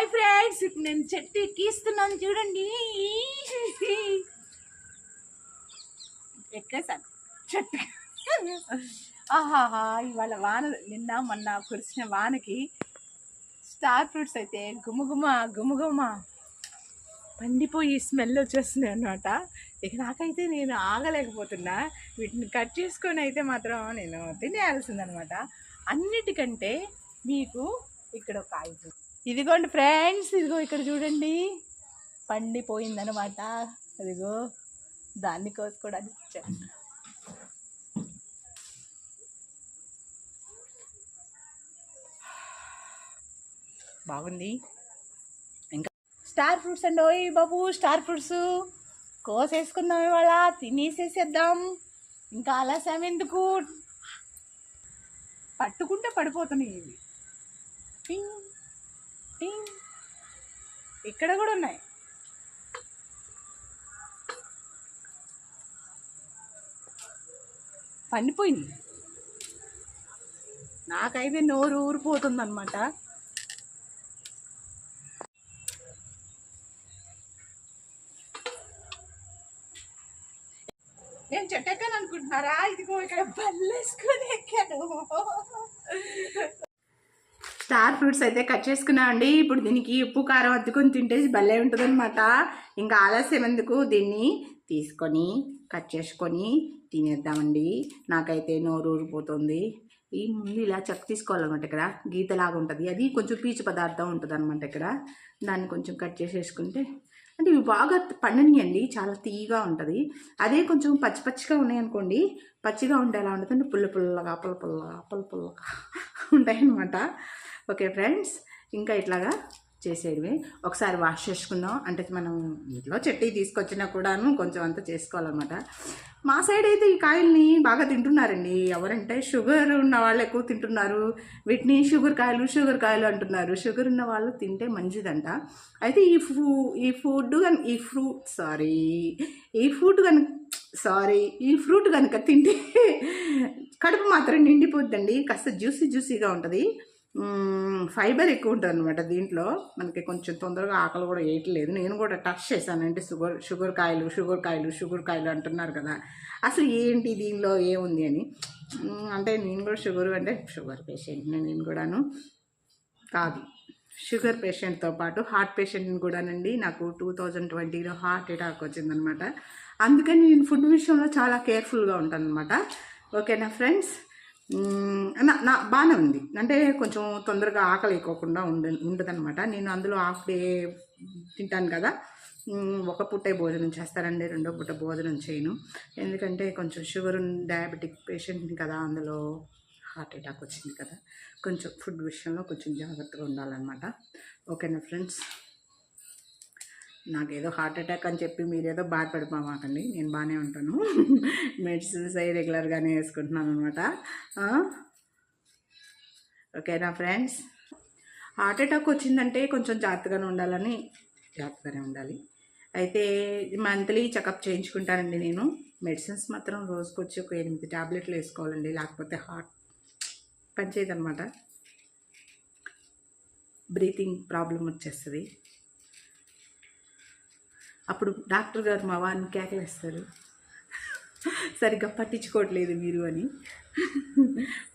Hi friends ఇప్పుడు నేను చెట్టు ఎక్కిస్తున్నాను చూడండి. ఎక్కేసాను. చెట్టు. ఆహాహా ఇవాళ వాన నిన్న మొన్న కురిసిన వానకి స్టార్ ఫ్రూట్స్ అయితే గుమగుమ గుమగుమ. పండిపోయి స్మెల్ వచ్చేస్తున్నాయి అనమాట ఇక నాకైతే నేను ఆగలేకపోతున్నా. వీటిని కట్ చేసుకొని అయితే మాత్రం నేను తినేయాల్సిందనమాట అన్నిటికంటే మీకు ఇక్కడ ఒక ఐదు. ఇదిగోండి ఫ్రెండ్స్ ఇదిగో ఇక్కడ చూడండి. పండిపోయిందనమాట అదిగో దాన్ని కోసుకోవడానికి ఇచ్చాను బాగుంది. ఇంకా స్టార్ ఫ్రూట్స్ అండి ఓయ్ బాబు స్టార్ ఫ్రూట్స్. కోసేసుకుందాం ఇవాళ తినేసేసేద్దాం. ఇంకా ఆలస్యం ఎందుకు? పట్టుకుంటే పడిపోతున్నాయి ఇవి. కాబట్టి ఇక్కడ కూడా ఉన్నాయి. పండిపోయింది. నాకైతే నోరు ఊరిపోతుంది అనమాట నేను చెట్టు ఎక్కాను అనుకుంటున్నారా ఇదిగో ఇక్కడ బల్లేసుకొని ఎక్కాను. స్టార్ ఫ్రూట్స్ అయితే కట్ చేసుకున్నా అండి. ఇప్పుడు దీనికి ఉప్పు కారం అద్దుకొని తింటే భలే ఉంటుందన్నమాట. ఇంకా ఆలస్యం ఎందుకు? దీన్ని తీసుకొని కట్ చేసుకొని తినేద్దామండి. నాకైతే నోరు ఊరిపోతుంది. ఈ ముందు ఇలా చెక్క తీసుకోవాలన్నమాట ఇక్కడ. గీతలాగా ఉంటుంది. అది కొంచెం పీచు పదార్థం ఉంటుంది అనమాట ఇక్కడ. దాన్ని కొంచెం కట్ చేసేసుకుంటే అంటే ఇవి బాగా పండనియండి. చాలా తీయగా ఉంటుంది. అదే కొంచెం పచ్చి పచ్చిగా ఉన్నాయనుకోండి పచ్చిగా ఉంటే ఎలా ఉంటుంది అంటే పుల్ల పుల్లగా పుల్ల పుల్లగా పుల్ల పుల్లగా ఉంటాయన్నమాట. ఓకే ఫ్రెండ్స్ ఇంకా ఇట్లాగా చేసేవి ఒకసారి వాష్ చేసుకుందాం. అంటే మనం ఇంట్లో చెట్టి తీసుకొచ్చినా కూడాను కొంచెం అంతా చేసుకోవాలన్నమాట. మా సైడ్ అయితే ఈ కాయల్ని బాగా తింటున్నారండి. ఎవరంటే షుగర్ ఉన్న వాళ్ళు ఎక్కువ తింటున్నారు. వీటిని షుగర్ కాయలు షుగర్ కాయలు అంటున్నారు. షుగర్ ఉన్న వాళ్ళు తింటే మంచిదంట. అయితే ఈ ఫూ ఈ ఫుడ్ కనుక ఈ ఫ్రూట్ సారీ ఈ ఫ్రూట్ కనుక సారీ ఈ ఫ్రూట్ కనుక తింటే కడుపు మాత్రం నిండిపోద్దండి. కాస్త జ్యూసీ జ్యూసీగా ఉంటుంది. ఫైబర్ ఎక్కువ ఉంటుంది అనమాట దీంట్లో. మనకి కొంచెం తొందరగా ఆకలి కూడా వేయట్లేదు. నేను కూడా టచ్ చేశాను అంటే షుగర్ షుగర్ కాయలు షుగర్ కాయలు షుగర్ కాయలు అంటున్నారు కదా. అసలు ఏంటి దీనిలో ఏముంది అని? అంటే నేను కూడా షుగర్ అంటే షుగర్ పేషెంట్ నేను కూడాను కాదు. షుగర్ పేషెంట్తో పాటు హార్ట్ పేషెంట్ని కూడానండి. నాకు టూ థౌజండ్ ట్వంటీలో హార్ట్ అటాక్ వచ్చిందనమాట అందుకని నేను ఫుడ్ విషయంలో చాలా కేర్ఫుల్గా ఉంటాను అనమాట ఓకేనా ఫ్రెండ్స్? నా నా బాగానే ఉంది. అంటే కొంచెం తొందరగా ఆకలి ఎక్కువకుండా ఉండ ఉండదనమాట నేను అందులో హాఫ్ డే తింటాను కదా. ఒక పుట్టే భోజనం చేస్తానండి రెండో పుట్ట భోజనం చేయను. ఎందుకంటే కొంచెం షుగర్ డయాబెటిక్ పేషెంట్ని కదా అందులో హార్ట్ అటాక్ వచ్చింది కదా. కొంచెం ఫుడ్ విషయంలో కొంచెం జాగ్రత్తగా ఉండాలన్నమాట. ఓకేనా ఫ్రెండ్స్? నాకేదో హార్ట్ అటాక్ అని చెప్పి మీరేదో బాధపడిపోమాకండి. నేను బాగానే ఉంటాను. మెడిసిన్స్ అవి రెగ్యులర్గానే వేసుకుంటున్నాను అనమాట ఓకేనా ఫ్రెండ్స్? హార్ట్ అటాక్ వచ్చిందంటే కొంచెం జాగ్రత్తగానే ఉండాలని జాగ్రత్తగానే ఉండాలి. అయితే మంత్లీ చెకప్ చేయించుకుంటానండి నేను. మెడిసిన్స్ మాత్రం రోజుకొచ్చి ఒక ఎనిమిది టాబ్లెట్లు వేసుకోవాలండి. లేకపోతే హార్ట్ పనిచేయదు అనమాట బ్రీతింగ్ ప్రాబ్లం వచ్చేస్తుంది. అప్పుడు డాక్టర్ గారు మా వారిని కేకలేస్తారు. సరిగ్గా పట్టించుకోవట్లేదు మీరు అని.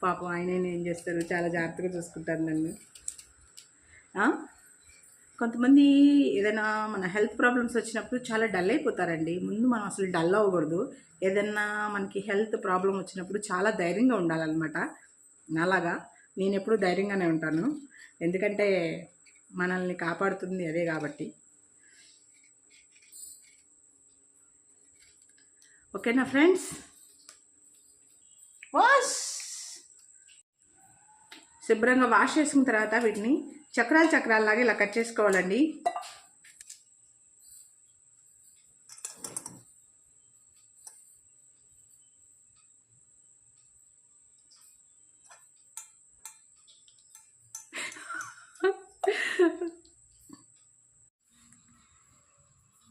పాపం ఆయన ఏం చేస్తారు? చాలా జాగ్రత్తగా చూసుకుంటారు నన్ను. కొంతమంది ఏదైనా మన హెల్త్ ప్రాబ్లమ్స్ వచ్చినప్పుడు చాలా డల్ అయిపోతారండి. ముందు మనం అసలు డల్ అవ్వకూడదు. ఏదైనా మనకి హెల్త్ ప్రాబ్లం వచ్చినప్పుడు చాలా ధైర్యంగా ఉండాలన్నమాట. నాలాగా నేను ఎప్పుడూ ధైర్యంగానే ఉంటాను. ఎందుకంటే మనల్ని కాపాడుతుంది అదే కాబట్టి. ఓకేనా ఫ్రెండ్స్? వాష్! శుభ్రంగా వాష్ చేసుకున్న తర్వాత వీటిని చక్రాలు చక్రాలలాగా ఇలా కట్ చేసుకోవాలండి.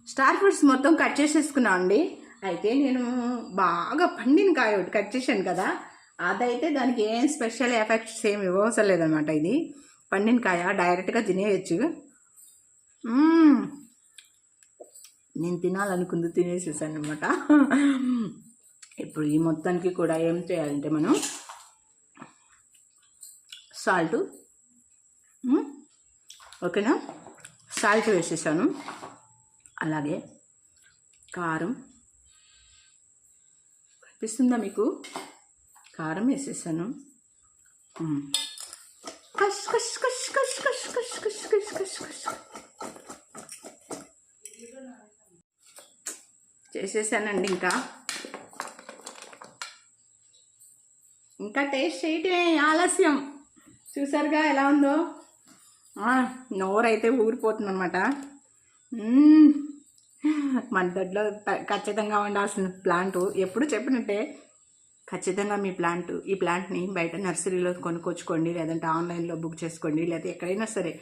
స్టార్ ఫ్రూట్స్ మొత్తం కట్ చేసేసుకున్నాం అండి అయితే నేను బాగా పండిన కాయ ఒకటి కట్ చేశాను కదా అదైతే దానికి ఏం స్పెషల్ ఎఫెక్ట్స్ ఏమి ఇవ్వవసరం లేదనమాట ఇది. పండిన కాయ డైరెక్ట్గా తినేయచ్చు. నేను తినాలనుకుంది తినేసేసాను అనమాట ఇప్పుడు ఈ మొత్తానికి కూడా ఏం చేయాలంటే మనం సాల్ట్ ఓకేనా? సాల్ట్ వేసేసాను. అలాగే కారం కనిపిస్తుందా మీకు? కారం వేసేసాను. కష్ కష్ కష్ కష్ కష్ కష్ కష్ కష్ కష్ కష్. చేసేసానండి ఇంకా. ఇంకా టేస్ట్ చేయటమే ఆలస్యం. చూసారుగా ఎలా ఉందో? నోరైతే ఊరిపోతుంది అనమాట మన దొడ్లో ఖచ్చితంగా ఉండాల్సిన ప్లాంట్. ఎప్పుడు చెప్పినట్టే ఖచ్చితంగా మీ ప్లాంట్ ఈ ప్లాంట్ని బయట నర్సరీలో కొనుక్కొచ్చుకోండి లేదంటే ఆన్లైన్లో బుక్ చేసుకోండి లేదా ఎక్కడైనా సరే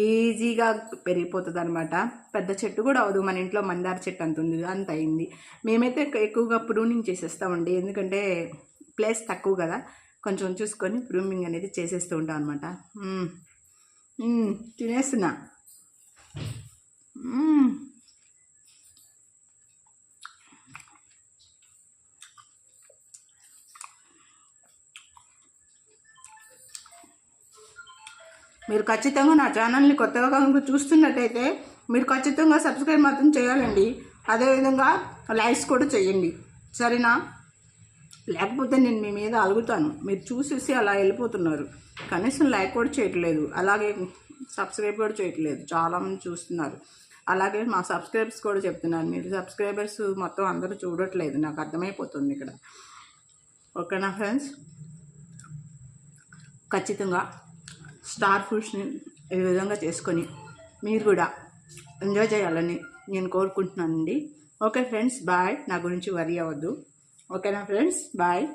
ఈజీగా పెరిగిపోతుంది అనమాట పెద్ద చెట్టు కూడా అవదు మన ఇంట్లో మందార చెట్టు అంత ఉంది అంత అయింది. మేమైతే ఎక్కువగా ప్రూనింగ్ చేసేస్తామండి. ఎందుకంటే ప్లేస్ తక్కువ కదా కొంచెం చూసుకొని ప్రూమింగ్ అనేది చేసేస్తూ ఉంటాం అనమాట తినేస్తున్నా. మీరు ఖచ్చితంగా నా ఛానల్ని కొత్తగా కనుక చూస్తున్నట్టయితే మీరు ఖచ్చితంగా సబ్స్క్రైబ్ మాత్రం చేయాలండి. అదేవిధంగా లైక్స్ కూడా చేయండి. సరేనా? లేకపోతే నేను మీ మీద అలుగుతాను. మీరు చూసేసి అలా వెళ్ళిపోతున్నారు. కనీసం లైక్ కూడా చేయట్లేదు. అలాగే సబ్స్క్రైబ్ కూడా చేయట్లేదు. చాలామంది చూస్తున్నారు. అలాగే మా సబ్స్క్రైబర్స్ కూడా చెప్తున్నారు. మీరు సబ్స్క్రైబర్స్ మొత్తం అందరూ చూడట్లేదు. నాకు అర్థమైపోతుంది ఇక్కడ. ఓకేనా ఫ్రెండ్స్? ఖచ్చితంగా స్టార్ ఫుడ్స్ని ఈ విధంగా చేసుకొని మీరు కూడా ఎంజాయ్ చేయాలని నేను కోరుకుంటున్నానండి. Okay friends bye. నా గురించి వరి అవ్వద్దు. ఓకేనా ఫ్రెండ్స్ బాయ్.